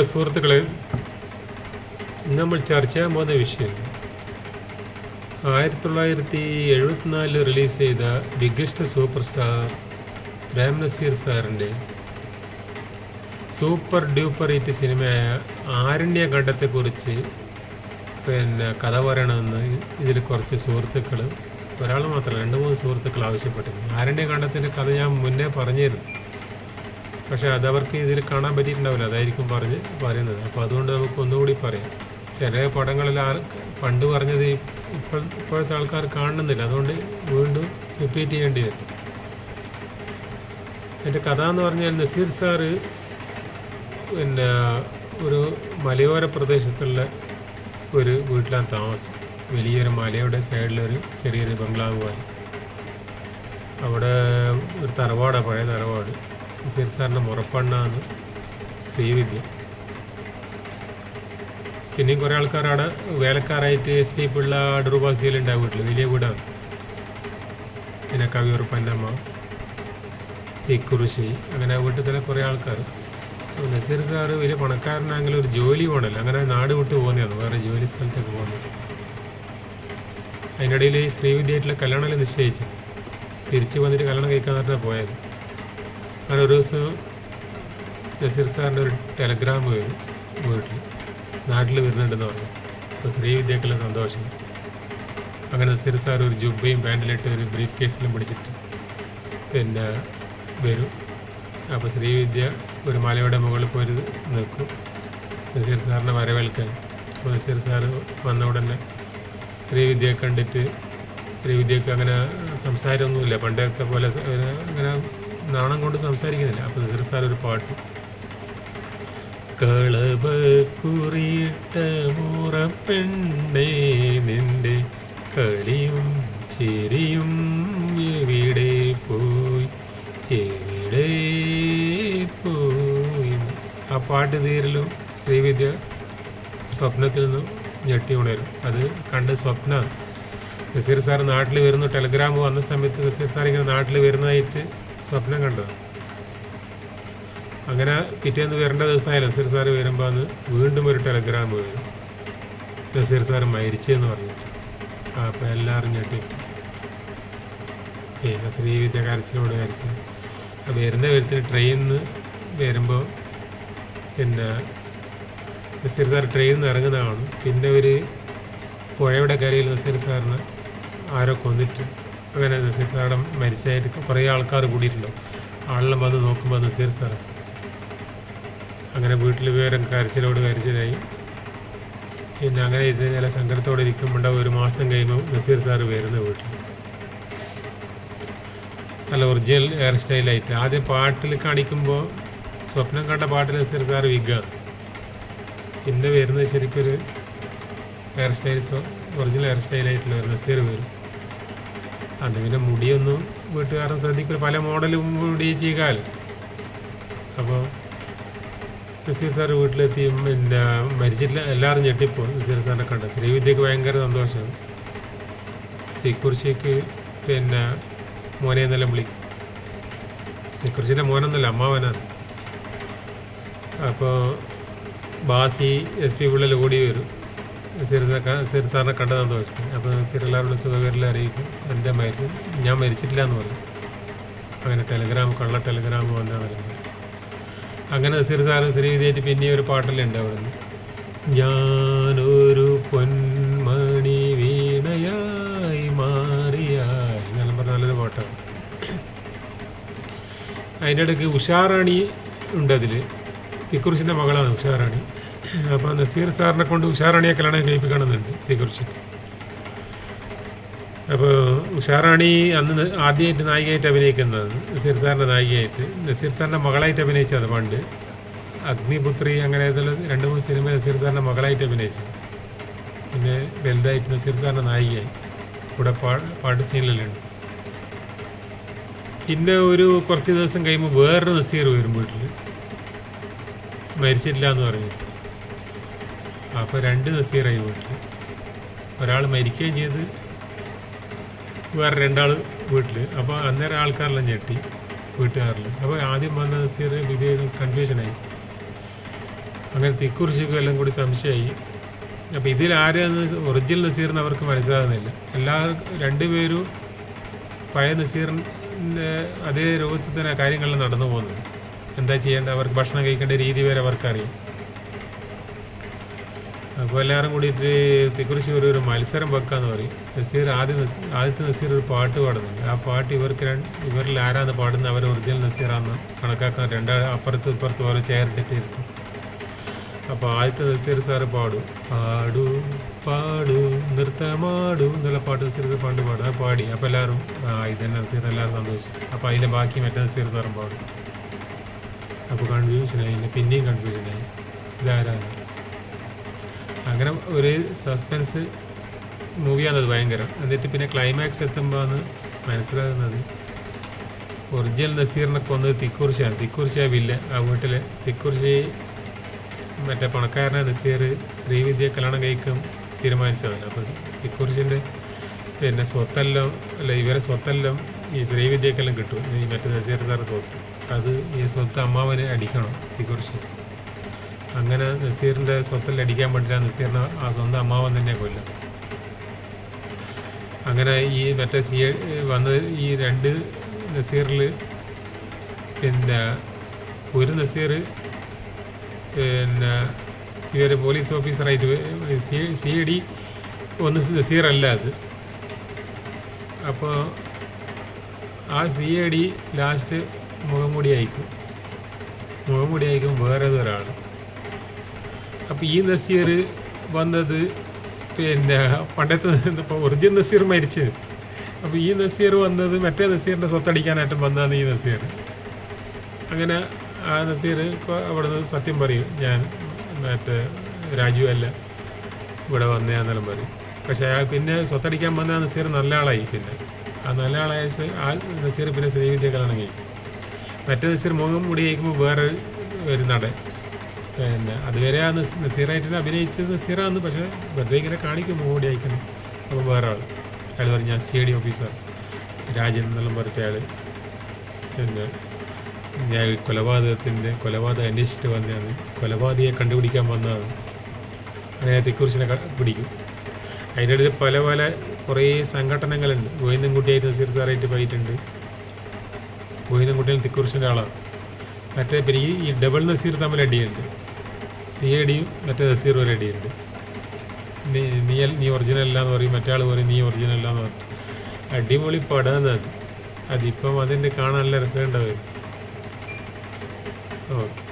പ്രിയമുള്ള സുഹൃത്തുക്കളെ നമ്മൾ ചർച്ച ചെയ്യാൻ വിഷയം ആയിരത്തി തൊള്ളായിരത്തി എഴുപത്തിനാലിൽ റിലീസ് ചെയ്ത biggest super star Prem Nazir സാറിന്റെ സൂപ്പർ ഡ്യൂപ്പർ ഹിറ്റ് സിനിമയായ ആരണ്യ ഖണ്ഡത്തെക്കുറിച്ച് പിന്നെ കഥ പറയണമെന്ന് ഇതിൽ കുറച്ച് സുഹൃത്തുക്കൾ ഒരാൾ മാത്രമല്ല രണ്ട് മൂന്ന് സുഹൃത്തുക്കൾ ആവശ്യപ്പെട്ടിരുന്നു ആരണ്യ ഖണ്ഡത്തിന്റെ കഥ ഞാൻ മുന്നേ പറഞ്ഞിരുന്നു. പക്ഷേ അതവർക്ക് ഇതിൽ കാണാൻ പറ്റിയിട്ടുണ്ടാവില്ല. അതായിരിക്കും പറഞ്ഞ് പറയുന്നത്. അപ്പോൾ അതുകൊണ്ട് നമുക്ക് ഒന്നുകൂടി പറയാം. ചില പടങ്ങളിൽ ആ പണ്ട് പറഞ്ഞത് ഇപ്പോൾ ഇപ്പോഴത്തെ ആൾക്കാർ കാണുന്നില്ല. അതുകൊണ്ട് വീണ്ടും റിപ്പീറ്റ് ചെയ്യേണ്ടി വരും. എന്റെ കഥ എന്ന് പറഞ്ഞാൽ നസീർ സാറ് പിന്നെ ഒരു മലയോര പ്രദേശത്തുള്ള ഒരു വീട്ടിലാണ് താമസം. വലിയൊരു മലയുടെ സൈഡിലൊരു ചെറിയൊരു ബംഗ്ലാവ് പോയി അവിടെ ഒരു തറവാടാണ്. പഴയ തറവാട്. നസീർ സാറിന്റെ മുറപ്പണ്ണാണ് ശ്രീവിദ്യ. പിന്നെയും കുറേ ആൾക്കാർ അവിടെ വേലക്കാരായിട്ട് എസ് പി പിള്ള അടൂർവാസിയിലുണ്ടാവും വീട്ടിൽ വലിയ വീടാണ്. പിന്നെ കവിയൂർ പന്നമ്മ തിക്കുറിശി അങ്ങനെ വീട്ടിൽ തന്നെ കുറേ ആൾക്കാർ നസീർ സാറ് വലിയ പണക്കാരനാണെങ്കിലും ഒരു ജോലി പോകണല്ലോ അങ്ങനെ നാട് വിട്ട് പോകുന്നതാണ്. വേറെ ജോലി സ്ഥലത്തേക്ക് പോകുന്നത്. അതിനിടയിൽ ഈ ശ്രീവിദ്യയായിട്ടുള്ള കല്യാണമല്ലേ നിശ്ചയിച്ചു തിരിച്ച് വന്നിട്ട് കല്യാണം കഴിക്കാൻ പറഞ്ഞാൽ പോയത്. അങ്ങനെ ഒരു ദിവസം നസീർ സാറിന്റെ ഒരു ടെലഗ്രാം വരും വീട്ടിൽ നാട്ടിൽ വരുന്നുണ്ടെന്ന് പറഞ്ഞു. അപ്പോൾ ശ്രീവിദ്യക്കുള്ള സന്തോഷം. അങ്ങനെ നസീർ സാർ ഒരു ജുബയും പാന്റിലിട്ട് ഒരു ബ്രീഫ് കേസിലും പിടിച്ചിട്ട് പിന്നെ വരും. അപ്പോൾ ശ്രീവിദ്യ ഒരു മലയുടെ മുകളിൽ പോയി നിൽക്കും. നസീർ സാറിനെ വരവേൽക്കാൻ. അപ്പോൾ നസീർ സാർ വന്ന ഉടനെ ശ്രീവിദ്യയെ കണ്ടിട്ട് ശ്രീവിദ്യക്ക് അങ്ങനെ സംസാരമൊന്നുമില്ല. പണ്ടത്തെ പോലെ അങ്ങനെ നാണം കൊണ്ട് സംസാരിക്കുന്നില്ല അപ്പോൾ സാർ ഒരു പാട്ട്. കളവ് കുറിയിട്ട മുറപ്പെണ്ണേ നിന്റെ കളിയും ചിരിയും എവിടെ പോയി എവിടെ പോയി? ആ പാട്ട് തീരലും ശ്രീവിദ്യ സ്വപ്നത്തിൽ നിന്നും ഞെട്ടി ഉണരും. അത് കണ്ട് സ്വപ്ന നസീർ സാർ നാട്ടിൽ വരുന്നു. ടെലഗ്രാം വന്ന സമയത്ത് നസീർ സാർ ഇങ്ങനെ നാട്ടിൽ വരുന്നതായിട്ട് സ്വപ്നം കണ്ടത്. അങ്ങനെ പിറ്റേന്ന് വരേണ്ട ദിവസമായി നസീർ സാർ വരുമ്പോൾ അത് വീണ്ടും ഒരു ടെലഗ്രാം വരും. നസീർ സാർ മരിച്ചെന്ന് പറഞ്ഞിട്ട് അപ്പം എല്ലാവരും ഞെട്ടി പിന്നെ ശ്രീവിദ്യ കരച്ചിലോട് കരച്ചു അപ്പം വരുന്ന വിധത്തിൽ ട്രെയിനിൽ നിന്ന് വരുമ്പോൾ പിന്നെ നസീർ സാർ ട്രെയിനിൽ നിന്ന് ഇറങ്ങുന്നതാണ്. പിന്നെ ഒരു പുഴയുടെ കരയിൽ നസീർ സാറിന് ആരോ കൊന്നിട്ട് അങ്ങനെ നസീർ സാറുടെ മരിച്ചതായിട്ട് കുറേ ആൾക്കാർ കൂടിയിട്ടുണ്ടാവും ആളെല്ലാം വന്ന് നോക്കുമ്പോൾ നസീർ സാർ അങ്ങനെ വീട്ടിൽ വിവരം കരച്ചിലോട് കരച്ചിലായി. പിന്നെ അങ്ങനെ ഇരുന്ന് ചില സങ്കടത്തോടെ ഇരിക്കുമ്പോണ്ടാവും ഒരു മാസം കഴിയുമ്പോൾ നസീർ സാറ് വരുന്ന വീട്ടിൽ. നല്ല ഒറിജിനൽ ഹെയർ സ്റ്റൈലായിട്ട് ആദ്യം പാട്ടിൽ കാണിക്കുമ്പോൾ സ്വപ്നം കണ്ട പാട്ടിൽ നസീർ സാറ് വിഗാണ് പിന്നെ വരുന്നത് ശരിക്കൊരു ഹെയർ സ്റ്റൈൽ ഒറിജിനൽ ഹെയർ സ്റ്റൈലായിട്ടുള്ള നസീർ വരും. അത് പിന്നെ മുടിയൊന്നും വീട്ടുകാരൻ ശ്രദ്ധിക്കും പല മോഡലും മുടി ചെയ്യാൽ അപ്പോൾ നസീർ സാർ വീട്ടിലെത്തി പിന്നെ മരിച്ചിട്ടില്ല എല്ലാവരും ഞെട്ടിപ്പോൾ നസീർ സാറിനെ കണ്ട. ശ്രീവിദ്യക്ക് ഭയങ്കര സന്തോഷം. തീക്കുറിശിക്ക് പിന്നെ മോനെ എന്നെല്ലാം വിളി. തീക്കുറിശിന്റെ മോനെന്നല്ല അമ്മാവനാണ് അപ്പോൾ ബാസി എസ് പി പിള്ളേർ ഓടി വരും. നസീർ സാ- സാറിനെ കണ്ടതാണെന്ന് ചോദിച്ചത് അപ്പോൾ നസീർ എല്ലാവരോടും സുഖകരിൽ അറിയിക്കും. എന്റെ മരിച്ചു ഞാൻ മരിച്ചിട്ടില്ല എന്ന് പറഞ്ഞു. അങ്ങനെ ടെലിഗ്രാം കള്ള ടെലിഗ്രാം വന്നതാണല്ലോ അങ്ങനെ നസീർ സാറും ശ്രീവിദ്യയായിട്ട് പിന്നെ ഒരു പാട്ടലുണ്ട് അവിടെ നിന്ന്. ഞാനൊരു പൊന്മണി വീണയായി മാറിയായി എന്നെല്ലാം പറഞ്ഞ നല്ലൊരു പാട്ടാണ്. അതിന്റെ ഇടയ്ക്ക് ഉഷാറാണി ഉണ്ട് അതിൽ തിക്കുറിശിന്റെ മകളാണ് ഉഷാറാണി. അപ്പോൾ നസീർ സാറിനെ കൊണ്ട് ഉഷാറാണിയെ കല്യാണം കഴിപ്പിക്കണമെന്നുണ്ട് ഇതേക്കുറിച്ച്. അപ്പോൾ ഉഷാറാണി അന്ന് ആദ്യമായിട്ട് നായികയായിട്ട് അഭിനയിക്കുന്നത് നസീർ സാറിന്റെ നായികയായിട്ട്. നസീർ സാറിന്റെ മകളായിട്ട് അഭിനയിച്ചത് പണ്ട്. അഗ്നിപുത്രി അങ്ങനെ രണ്ട് മൂന്ന് സിനിമ നസീർ സാറിന്റെ മകളായിട്ട് അഭിനയിച്ചു പിന്നെ വലുതായിട്ട് നസീർ സാറിന്റെ നായികയായി. കൂടെ പാട്ട് സീനിലുണ്ട്. പിന്നെ ഒരു കുറച്ച് ദിവസം കഴിയുമ്പോൾ വേറൊരു നസീർ വരും വീട്ടിൽ മരിച്ചിട്ടില്ല എന്ന് പറഞ്ഞു അപ്പോൾ രണ്ട് നസീറായി വീട്ടിൽ ഒരാൾ മരിക്കുകയും ചെയ്ത് വേറെ രണ്ടാൾ വീട്ടിൽ അപ്പോൾ അന്നേരം ആൾക്കാരെല്ലാം ഞെട്ടി വീട്ടുകാരിൽ അപ്പോൾ ആദ്യം വന്ന നസീർ വിധേയം കൺഫ്യൂഷനായി അങ്ങനെ തിക്കുറിച്ചൊക്കെ എല്ലാം കൂടി സംശയമായി. അപ്പോൾ ഇതിൽ ആരെന്ന് ഒറിജിനൽ നസീർ എന്ന് അവർക്ക് മനസ്സിലാകുന്നില്ല. എല്ലാ രണ്ടുപേരും പഴയ നസീറിന്റെ അതേ രൂപത്തിൽ തന്നെ കാര്യങ്ങളിൽ നടന്നു പോകുന്നത് എന്താ ചെയ്യേണ്ടത്? അവർക്ക് ഭക്ഷണം കഴിക്കേണ്ട രീതി വരെ അവർക്കറിയാം. അപ്പോൾ എല്ലാവരും കൂടിയിട്ട് തിക്കുറിശി ഒരു ഒരു മത്സരം വെക്കാന്ന് പറയും. നസീർ ആദ്യം ആദ്യത്തെ നസീർ ഒരു പാട്ട് പാടുന്നുണ്ട്. ആ പാട്ട് ഇവർക്ക് രണ്ട് ഇവരിൽ ആരാന്ന് പാടുന്നത്? അവർ ഒറിജിനൽ നസീറാന്ന് കണക്കാക്കാൻ രണ്ടാ അപ്പുറത്ത് ഇപ്പുറത്ത് ഓരോ ചേർട്ടിട്ട് ഇരുത്തും. അപ്പോൾ ആദ്യത്തെ നസീർ സാറ് പാടും. പാടു പാടു നൃത്തമാടു എന്നുള്ള പാട്ട് നസീർ പണ്ട് പാടും. അത് പാടി. അപ്പോൾ എല്ലാവരും ആ ഇതന്നെ നസീർ എല്ലാവരും സന്തോഷിച്ചു. അപ്പോൾ അതിന്റെ ബാക്കി മറ്റേ നസീർ സാറും പാടും. അപ്പോൾ കൺഫ്യൂഷനായി പിന്നെ പിന്നെയും കൺഫ്യൂഷനായി ഇതാരാണ്? അങ്ങനെ ഒരു സസ്പെൻസ് മൂവിയാണത് ഭയങ്കരം. എന്നിട്ട് പിന്നെ ക്ലൈമാക്സ് എത്തുമ്പോഴാണ് മനസ്സിലാകുന്നത് ഒറിജിനൽ നസീറിനെ കൊന്നത് തിക്കുറിച്ചാണ്. തിക്കുറിശ വില്ല ആ വീട്ടിൽ തിക്കുറിച്ച് മറ്റേ പണക്കാരനെ നസീർ ശ്രീവിദ്യ കല്യാണം കഴിക്കും തീരുമാനിച്ചതാണ് അപ്പോൾ തിക്കുറിച്ചിന്റെ പിന്നെ സ്വത്തെല്ലാം അല്ല ഇവരെ സ്വത്തെല്ലാം ഈ ശ്രീവിദ്യക്കെല്ലാം കിട്ടും. ഈ മറ്റേ നസീർ സാറിന്റെ സ്വത്ത്. അത് ഈ സ്വത്ത് അമ്മാവന് അടിക്കണം തിക്കുറിശി അങ്ങനെ നസീറിന്റെ സ്വത്തിൽ അടിക്കാൻ പറ്റില്ല നസീറിനെ ആ സ്വന്തം അമ്മാവൻ തന്നെ കൊല്ലും അങ്ങനെ ഈ മറ്റേ സി വന്ന് ഈ രണ്ട് നസീറിൽ പിന്നെ ഒരു നസീർ പിന്നെ ഇവർ പോലീസ് ഓഫീസറായിട്ട് സി സി ഡി ഒന്ന് നസീറല്ല അത്. അപ്പോൾ ആ സി ഐ ഡി ലാസ്റ്റ് മുഖംമൂടി അയക്കും. മുഖംമൂടി അയക്കും വേറെ ഒരാൾ അപ്പോൾ ഈ നസീർ വന്നത് പിന്നെ പണ്ടത്തെ ഇപ്പോൾ ഒറിജിൻ നസീർ മരിച്ച്. അപ്പോൾ ഈ നസീർ വന്നത് മറ്റേ നസീറിന്റെ സ്വത്തടിക്കാനായിട്ട് വന്നതാണ് ഈ നസീർ. അങ്ങനെ ആ നസീർ അവിടുന്ന് സത്യം പറയും ഞാൻ മറ്റേ രാജു അല്ല ഇവിടെ വന്നതാന്നെല്ലാം പറയും. പക്ഷേ അയാൾ പിന്നെ സ്വത്തടിക്കാൻ വന്ന നസീർ നല്ല ആളായി പിന്നെ. ആ നല്ല ആളായ ആ നസീർ പിന്നെ ശ്രീവിദ്യ കഴിക്കും മറ്റേ നസീർ മുഖം മുടി കഴിക്കുമ്പോൾ വേറെ ഒരു നടൻ. പിന്നെ അതുവരെ ആ നസ് നസീറായിട്ട് അഭിനയിച്ചത് നസീറാന്ന് പക്ഷേ വെറുതെ ഇങ്ങനെ കാണിക്കും മുഖം അയക്കുന്നു അപ്പോൾ വേറെ ആൾ അയാൾ പറഞ്ഞു സി ഡി ഓഫീസർ. രാജൻ എന്നെല്ലാം പറഞ്ഞ അയാൾ പിന്നെ ഞാൻ കൊലപാതകത്തിന്റെ കൊലപാതകം അന്വേഷിച്ചിട്ട് വന്നതാണ്. കൊലപാതകയെ കണ്ടുപിടിക്കാൻ വന്നതാണ്. അദ്ദേഹത്തെക്കുറിച്ചിനെ പിടിക്കും. അതിന്റെ ഇടയിൽ പല പല കുറേ സംഘടനകളുണ്ട്. ഗോവിന്ദൻകുട്ടിയായിട്ട് നസീർ സാറായിട്ട് പോയിട്ടുണ്ട്. ഗോവിന്ദൻകുട്ടിയിൽ തിക്കുറിച്ചിന്റെ ആളാണ്. മറ്റേ പിന്നെ ഈ ഡബിൾ നസീർ തമ്മിൽ അടിയുണ്ട്. സി ഐ ഡിയും മറ്റേ നസീർ ഒരു അടിയുണ്ട് നീ നീ നീ ഒറിജിനൽ അല്ല എന്ന് പറയും മറ്റേ ആൾ പറയും നീ ഒറിജിനൽ അല്ല എന്ന് അടിപൊളി പടം അത്. അതിപ്പം അതിന്റെ കാണാൻ നല്ല രസമുണ്ടാവും. ഓക്കെ